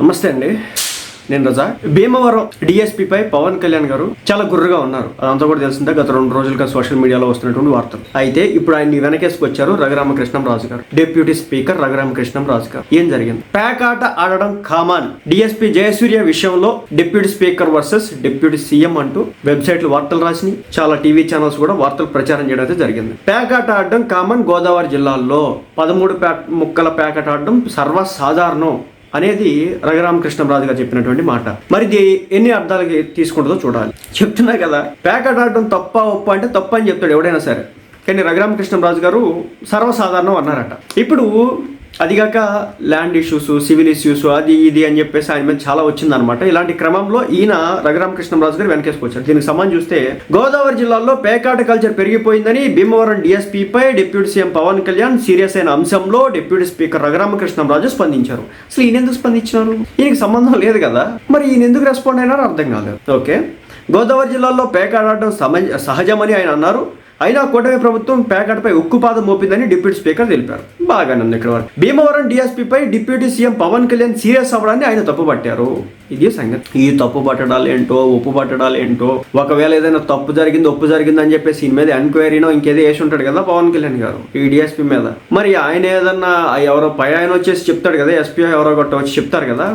నమస్తే అండి. నేను రజా. భీమవరం డిఎస్పీ పై పవన్ కళ్యాణ్ గారు చాలా గుర్రగా ఉన్నారు. అదంతా కూడా తెలిసిందే గత రెండు రోజులుగా సోషల్ మీడియాలో వస్తున్నటువంటి వార్తలు. అయితే ఇప్పుడు ఆయన్ని వెనకేసుకొచ్చారు రఘురామకృష్ణం రాజు గారు డిప్యూటీ స్పీకర్ రఘురామకృష్ణం రాజు గారు ఏం జరిగింది? పేకాట ఆడడం కామాన్. డిఎస్పీ జయసూర్య విషయంలో deputy speaker versus deputy CM అంటూ వెబ్సైట్లు వార్తలు రాసినాయి. చాలా టీవీ ఛానల్స్ కూడా వార్తలు ప్రచారం చేయడం అయితే జరిగింది. పేకాట ఆడడం కామన్ గోదావరి జిల్లాల్లో పదమూడు ప్యాక్ ముక్కల పేకాట ఆడడం సర్వసాధారణం. అనేది రఘురామకృష్ణరాజు గారు చెప్పినటువంటి మాట. మరి ఇది ఎన్ని అర్థాలకి తీసుకుంటుందో చూడాలి. చెప్తున్నా కదా ప్యాకెట్ ఆడటం తప్ప ఒప్ప అంటే తప్ప అని చెప్తాడు ఎవడైనా సరే. కానీ రఘురామకృష్ణరాజు గారు సర్వసాధారణం అన్నారట. ఇప్పుడు అదిగాక ల్యాండ్ ఇష్యూస్ సివిల్ ఇష్యూస్ అది ఇది అని చెప్పేసి ఆయన మీద చాలా వచ్చిందనమాట ఇలాంటి క్రమంలో ఈయన రఘురామకృష్ణరాజు గారు వెనకేసుకొచ్చారు దీనికి సంబంధించి చూస్తే గోదావరి జిల్లాలో పేకాట కల్చర్ పెరిగిపోయిందని Bhimavaram డిఎస్పీపై deputy CM Pawan Kalyan serious అయిన అంశంలో డిప్యూటీ స్పీకర్ రఘురామకృష్ణరాజు స్పందించారు. అసలు ఈయన ఎందుకు స్పందించినారు? ఈయనకి సంబంధం లేదు కదా. మరి ఈయన ఎందుకు రెస్పాండ్ అయినారో అర్థం కాలేదు. ఓకే. గోదావరి జిల్లాలో పేకాడటం సమం సహజమని ఆయన అన్నారు. అయినా కూటమి ప్రభుత్వం పేకాటపై ఉక్కుపాదం మోపిందని డిప్యూటీ స్పీకర్ తెలిపారు. బాగానే ఉంది ఇక్కడ వరకు Bhimavaram డిఎస్పీపై deputy CM Pawan Kalyan serious అవ్వడాన్ని ఆయన తప్పుపట్టారు. ఇది సంగతి. ఈ తప్పు పట్టడాలు ఏంటో ఉప్పు పట్టడాలు ఏంటో ఒకవేళ ఏదైనా తప్పు జరిగింది ఒప్పు జరిగింది అని చెప్పేసి దీని మీద ఎంక్వైరీనో ఇంకేదో వేసి ఉంటాడు కదా పవన్ కళ్యాణ్ గారు ఈ డిఎస్పీ మీద. మరి ఆయన ఏదన్నా ఎవరో పై ఆయన వచ్చేసి చెప్తాడు కదా ఎస్పీ ఎవరో గొట్ట వచ్చి చెప్తారు కదా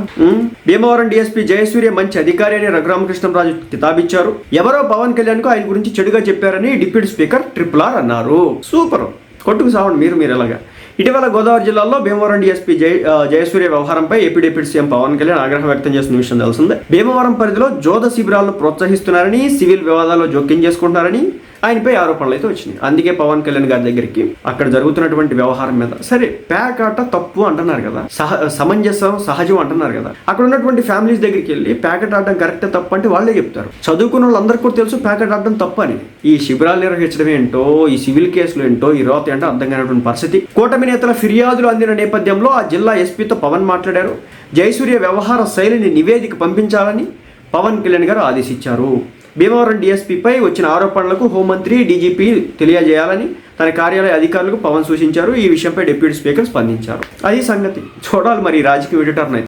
భీమవరం డిఎస్పీ జయసూర్య మంచి అధికారి అని రఘురామకృష్ణరాజు కితాబిచ్చారు. ఎవరో పవన్ కళ్యాణ్కు ఆయన గురించి చెడుగా చెప్పారని డిప్యూటీ స్పీకర్ ట్రిపుల్ ఆర్ అన్నారు. సూపర్. కొట్టుకు సావండి మీరు మీరు ఎలాగా? ఇటీవల గోదావరి జిల్లాలో భీమవరం డిఎస్పీ జయ జయసూర్య వ్యవహారంపై AP deputy CM Pawan Kalyan ఆగ్రహం వ్యక్తం చేసిన విషయం తెలిసిందే. భీమవరం పరిధిలో జోద శిబిరాలను ప్రోత్సహిస్తున్నారని సివిల్ వివాదాల్లో జోక్యం చేసుకుంటున్నారని ఆయనపై ఆరోపణలు అయితే వచ్చినాయి. అందుకే పవన్ కళ్యాణ్ గారి దగ్గరికి అక్కడ జరుగుతున్నటువంటి వ్యవహారం మీద. సరే ప్యాక్ ఆట తప్పు అంటున్నారు కదా. సహ సమంజసం సహజం అంటున్నారు కదా. అక్కడ ఉన్నటువంటి ఫ్యామిలీస్ దగ్గరికి వెళ్ళి ప్యాకెట్ ఆడడం కరెక్ట్ తప్పు అంటే వాళ్ళే చెప్తారు. చదువుకున్న వాళ్ళందరికీ కూడా తెలుసు ప్యాకెట్ ఆడడం తప్పు అని. ఈ శిబిరాలు నిర్వహించడం ఏంటో ఈ సివిల్ కేసులు ఏంటో ఈ రోత ఏంటో అర్థం కానటువంటి పరిస్థితి. కూటమి నేతల ఫిర్యాదులు అందిన నేపథ్యంలో ఆ జిల్లా ఎస్పీతో పవన్ మాట్లాడారు. జయసూర్య వ్యవహార శైలిని నివేదిక పంపించాలని పవన్ కళ్యాణ్ గారు ఆదేశించారు. భీమవరం డీఎస్పీపై వచ్చిన ఆరోపణలకు హోంమంత్రి డీజీపీ తెలియజేయాలని తన కార్యాలయ అధికారులకు పవన్ సూచించారు. ఈ విషయంపై డిప్యూటీ స్పీకర్ స్పందించారు. అది సంగతి. చూడాలి మరి రాజకీయ ఎడిటర్నైతే